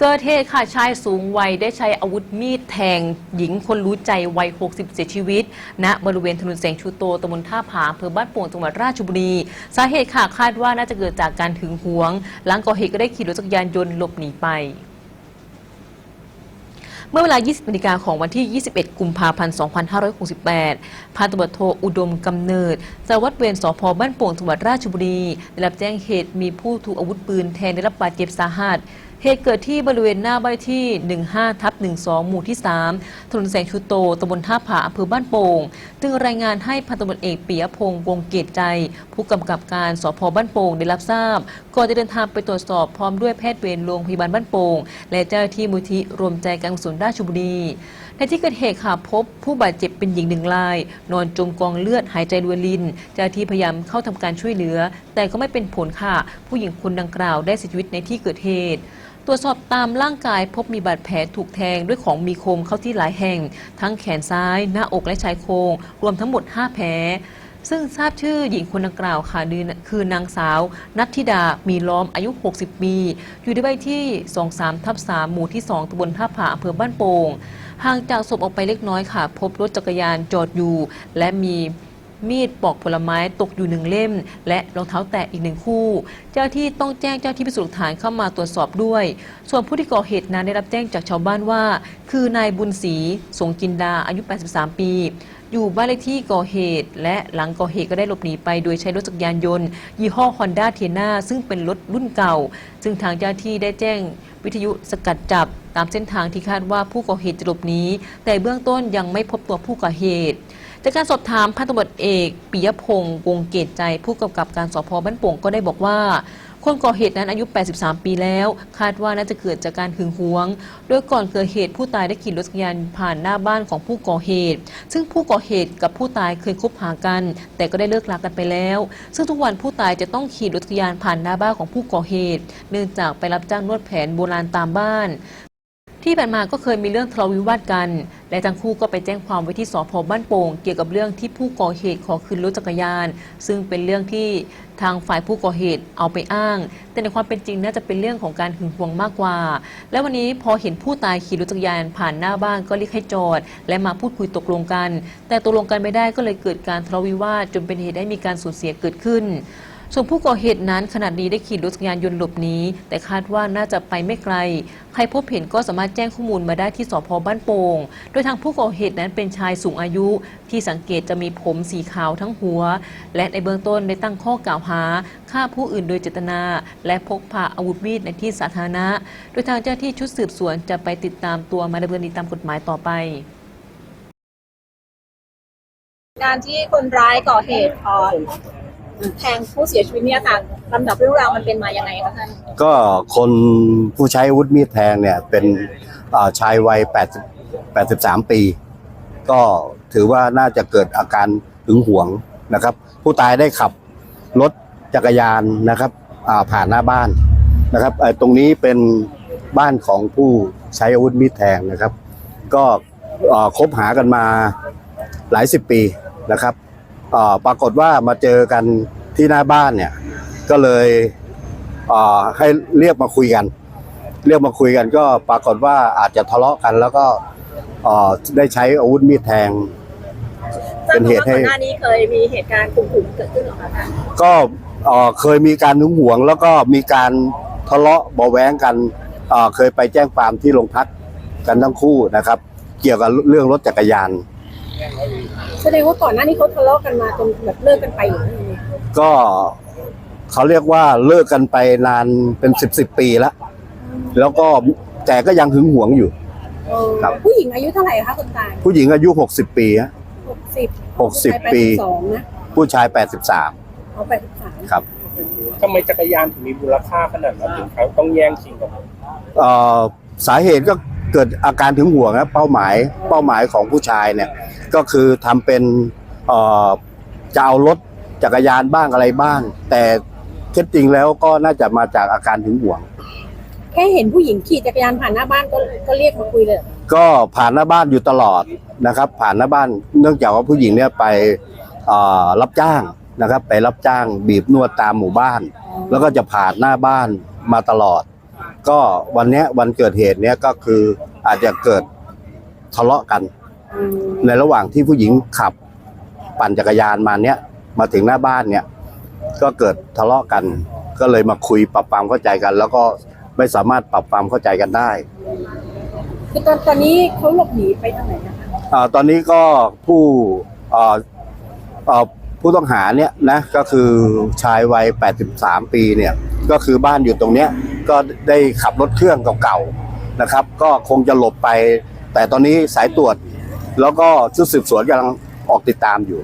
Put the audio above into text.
เกิดเหตุค่ะชายสูงวัยได้ใช้อาวุธมีดแทง หญิงคนรู้ใจวัย 60 เสียชีวิตณบริเวณถนนแสงชูโตตำบลท่าผาอำเภอบ้านโป่งจังหวัดราชบุรี สาเหตุค่ะคาดว่าน่าจะเกิดจากการหึงหวง หลังก่อเหตุก็ได้ขี่รถจักรยานยนต์หลบหนีไปเมื่อเวลา 20นาฬิกาของวันที่ 21 กุมภาพันธ์ 2568 พันตำรวจโทอุดมกำเนิดสารวัตรเวรสพบ้านโป่งจังหวัดราชบุรี ได้รับแจ้งเหตุมีผู้ถูกอาวุธปืนแทงได้รับบาดเจ็บสาหัส เหตุเกิดที่บริเวณหน้าบ้านที่ 15ทับ12 หมู่ที่ 3 ถนนแสงชูโตตำบลท่าผาอำเภอบ้านโป่งจึงรายงานให้พันตำรวจเอกปิยพงษ์วงเกตใจ ผู้กำกับการสพบ้านโป่งได้รับทราบ ก่อนจะเดินทางไปตรวจสอบพร้อมด้วยแพทย์เวรโรงพยาบาลบ้านโป่งและเจ้าหน้าที่มูลที่รวมใจการกุศลราชบุรี ในที่เกิดเหตุค่ะพบผู้บาดเจ็บเป็นหญิงหนึ่งราย นอนจมกองเลือดหายใจรวยลินเจ้าที่พยายามเข้าทำการช่วยเหลือ แต่ก็ไม่เป็นผลค่ะ ผู้หญิงคนดังกล่าวได้เสียชีวิตในที่เกิดเหตุตรวจสอบตามร่างกายพบมีบาดแผลถูกแทงด้วยของมีคมเข้าที่หลายแห่ง ทั้งแขนซ้าย หน้าอกและชายโครงรวมทั้งหมด 5 แผลซึ่งทราบชื่อหญิงคนดังกล่าวค่ะคือนางสาว นัทธิดา มีล้อมอายุ 60 ปี อยู่ที่บ้านที่ 23 ทับ3หมู่ที่ 2ตำบลท่าผาอำเภอบ้านโป่ง ห่างจากศพออกไปเล็กน้อยค่ะ พบรถจักรยานจอดอยู่ และมี มีดปอกผลไม้ตกอยู่หนึ่งเล่ม และรองเท้าแตะอีกหนึ่งคู่ เจ้าที่ต้องแจ้งเจ้าที่พิสูจน์หลักฐานเข้ามาตรวจสอบด้วย ส่วนผู้ที่ก่อเหตุนั้นได้รับแจ้งจากชาวบ้านว่า คือนายบุญศรีสงจินดาอายุ 83 ปี อยู่บ้านเลขที่ก่อเหตุ และหลังก่อเหตุก็ได้หลบหนีไปโดยใช้รถจักรยานยนต์ ยี่ห้อ Honda t ทน่าซึ่งเป็นรถรุ่นเก่า ซึ่งทางเจ้าที่ได้แจ้งวิทยุสกัดจับ ตามเส้นทางที่คาดว่าผู้ก่อเหตุจะหลบหนีแต่เบื้องต้นยังไม่พบตัวผู้ก่อเหตุ จากการสอบถามพันตำรวจเอกปิยพงษ์วงเกตใจ ผู้กำกับการสพบ้านโป่งก็ได้บอกว่า คนก่อเหตุนั้นอายุ 83 ปีแล้ว คาดว่าน่าจะเกิดจากการหึงหวง โดยก่อนเกิดเหตุผู้ตายได้ขี่รถจักรยานผ่านหน้าบ้านของผู้ก่อเหตุ ซึ่งผู้ก่อเหตุกับผู้ตายเคยคบหากัน แต่ก็ได้เลิกรากันไปแล้ว ซึ่งทุกวันผู้ตายจะต้องขี่รถจักรยานผ่านหน้าบ้านของผู้ก่อเหตุ เนื่องจากไปรับจ้างนวดแผนโบราณตามบ้านที่ผ่านมาก็เคยมีเรื่องทะเลาะวิวาทกัน และทั้งคู่ก็ไปแจ้งความไว้ที่สพบ้านโป่งเกี่ยวกับเรื่องที่ผู้ก่อเหตุขอคืนรถจักรยาน ซึ่งเป็นเรื่องที่ทางฝ่ายผู้ก่อเหตุเอาไปอ้าง แต่ในความเป็นจริงน่าจะเป็นเรื่องของการหึงหวงมากกว่า และวันนี้พอเห็นผู้ตายขี่รถจักรยานผ่านหน้าบ้านก็เรียกให้จอด และมาพูดคุยตกลงกัน แต่ตกลงกันไม่ได้ก็เลยเกิดการทะเลาะวิวาทจนเป็นเหตุให้มีการสูญเสียเกิดขึ้น ส่วนผู้ก่อเหตุนั้นขนาดนี้ได้ขี่รถจักรยานยนต์หลบหนีแต่คาดว่าน่าจะไปไม่ไกล ใครพบเห็นก็สามารถแจ้งข้อมูลมาได้ที่สพบ้านโป่งโดยทางผู้ก่อเหตุนั้นเป็นชายสูงอายุ ที่สังเกตจะมีผมสีขาวทั้งหัว และในเบื้องต้นได้ตั้งข้อกล่าวหาฆ่าผู้อื่นโดยเจตนา และพกพาอาวุธมีดในที่สาธารณะ โดยทางเจ้าหน้าที่ชุดสืบสวนจะไปติดตามตัวมาดำเนินคดีตามกฎหมายต่อไปการที่คนร้ายก่อเหตุเอ่อ แทงผู้เสียชีวิตเนี่ยค่ะลำดับเรื่องราวมันเป็นมาอยังไงคะท่านก็คนผู้ใช้อาวุธมีดแทงเนี่ยเป็นอ่าชายวัย80 83 ปี ก็ถือว่าน่าจะเกิดอาการหึงหวงนะครับ ผู้ตายได้ขับรถจักรยานนะครับอ่าผ่านหน้าบ้านนะครับเอ่อตรงนี้เป็นบ้านของผู้ใช้อาวุธมีดแทงนะครับ ก็เอ่อคบหากันมาหลายสิบปีนะครับ ปรากฏว่ามาเจอกันที่หน้าบ้านเนี่ย ก็เลยเอ่อให้เรียกมาคุยกัน เรียกมาคุยกันก็ปรากฏว่าอาจจะทะเลาะกัน แล้วก็เอ่อได้ใช้อาวุธมีดแทงทราเป็บนมาเหตุว่าให้ก่อนหน้านี้เคยมีเหตุการณ์ข่มขืนเกิดขึ้นเหรอคะท่านก็เอ่อเคยมีการหึงหวง แล้วก็มีการทะเลาะเบาะแว้งกันเอ่อเคยไปแจ้งความที่โรงพักกันทั้งคู่นะครับ เกี่ยวกับเรื่องรถจักรยาน แสดงว่าก่อนหน้านี้เขาทะเลาะกันมาจนแบบเลิกกันไปหรือไงก็เขาเรียกว่าเลิกกันไปนานเป็นสิบสิบปีแล้ว แล้วก็แต่ก็ยังหึงหวงอยู่ เออครับ ผู้หญิงอายุเท่าไหร่คะคนตายผู้หญิงอายุ 60 ปีฮะ หกสิบ60ปี สองนะผู้ชาย 83 เขาแปดสิบสามครับ ทำไมจักรยานถึงมีมูลค่าขนาดนั้นถึงเขาต้องแย่งชิงกันเอ่อสาเหตุก็ เกิดอาการถึงห่วงนะเป้าหมายเป้าหมายของผู้ชายเนี่ยก็คือทำเป็นเอ่อจะเอารถจักรยานบ้างอะไรบ้าง แต่เท็จจริงแล้วก็น่าจะมาจากอาการถึงห่วง แค่เห็นผู้หญิงขี่จักรยานผ่านหน้าบ้านก็ก็เรียกมาคุยเลย ก็ผ่านหน้าบ้านอยู่ตลอดนะครับ ผ่านหน้าบ้านเนื่องจากว่าผู้หญิงเนี่ยไปเอ่อรับจ้างนะครับ ไปรับจ้างบีบนวดตามหมู่บ้าน แล้วก็จะผ่านหน้าบ้านมาตลอด ก็วันเนี้ยวันเกิดเหตุเนี้ยก็คืออาจจะเกิดทะเลาะกันในระหว่างที่ผู้หญิงขับ ปั่นจักรยานมาเนี้ยมาถึงหน้าบ้านเนี่ยก็เกิดทะเลาะกัน ก็เลยมาคุยปรับความเข้าใจกัน แล้วก็ไม่สามารถปรับความเข้าใจกันได้ คือตอนตอนนี้เขาหลบหนีไปทางไหนนะคะ อ่าตอนนี้ก็ผู้อ่าอ่าผู้ต้องหาเนี่ยนะก็คือชายวัย 83 ปีเนี่ยก็คือบ้านอยู่ตรงเนี้ย ก็ได้ขับรถเครื่องเก่าๆนะครับ ก็คงจะหลบไป แต่ตอนนี้สายตรวจ แล้วก็ชุดสืบสวนกำลังออกติดตามอยู่